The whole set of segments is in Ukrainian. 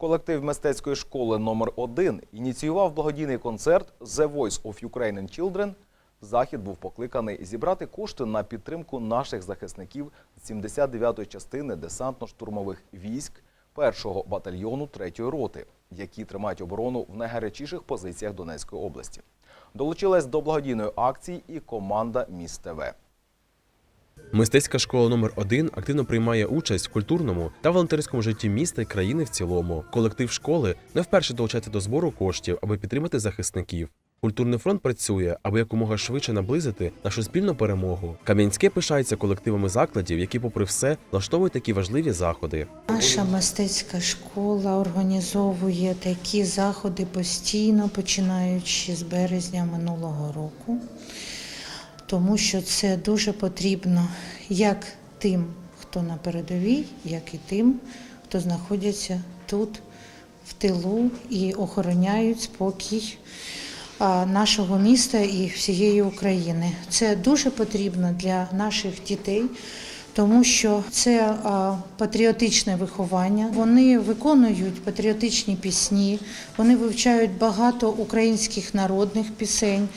Колектив мистецької школи номер 1 ініціював благодійний концерт «The Voice of Ukrainian Children». Захід був покликаний зібрати кошти на підтримку наших захисників з 79-ї частини десантно-штурмових військ 1-го батальйону 3-ї роти, які тримають оборону в найгарячіших позиціях Донецької області. Долучилась до благодійної акції і команда «Міст ТВ». Мистецька школа номер 1 активно приймає участь в культурному та волонтерському житті міста і країни в цілому. Колектив школи не вперше долучається до збору коштів, аби підтримати захисників. Культурний фронт працює, аби якомога швидше наблизити нашу спільну перемогу. Кам'янське пишається колективами закладів, які, попри все, влаштовують такі важливі заходи. Наша мистецька школа організовує такі заходи постійно, починаючи з березня минулого року, тому що це дуже потрібно як тим, хто на передовій, як і тим, хто знаходяться тут, в тилу і охороняють спокій нашого міста і всієї України. Це дуже потрібно для наших дітей тому що це патріотичне виховання. Вони виконують патріотичні пісні, вони вивчають багато українських народних пісень,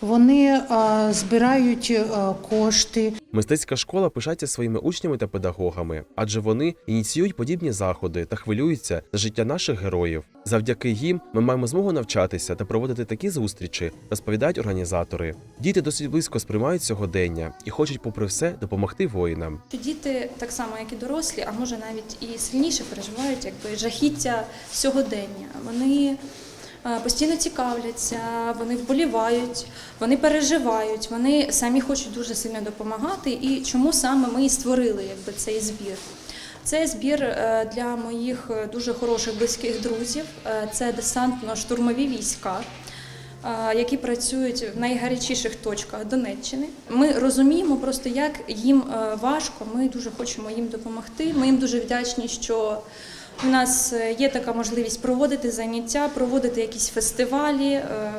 вони а, збирають а, кошти. Мистецька школа пишається своїми учнями та педагогами, адже вони ініціюють подібні заходи та хвилюються за життя наших героїв. Завдяки їм ми маємо змогу навчатися та проводити такі зустрічі, розповідають організатори. Діти досить близько сприймають сьогодення і хочуть, попри все, допомогти воїнам. Що діти так само, як і дорослі, а може навіть і сильніше переживають якби жахіття сьогодення. Вони е, постійно цікавляться, вони вболівають, вони переживають, вони самі хочуть дуже сильно допомагати. І чому саме ми і створили якби цей збір? Це збір е, для моїх е, дуже хороших близьких друзів. Е, Це десантно-штурмові війська які працюють в найгарячіших точках Донеччини. Ми розуміємо просто, як їм е, важко. Ми дуже хочемо їм допомогти. Ми їм дуже вдячні, що у нас е, є така можливість проводити заняття, проводити якісь фестивалі, е,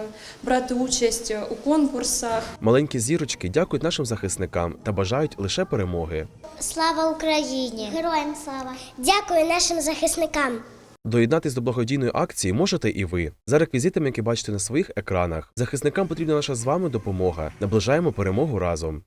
брати участь у конкурсах. Маленькі зірочки дякують нашим захисникам та бажають лише перемоги. Слава Україні! Героям слава! Дякую нашим захисникам! Доєднатись до благодійної акції можете і ви за реквізитами, які бачите на своїх екранах. Захисникам потрібна наша з вами допомога. Наближаємо перемогу разом.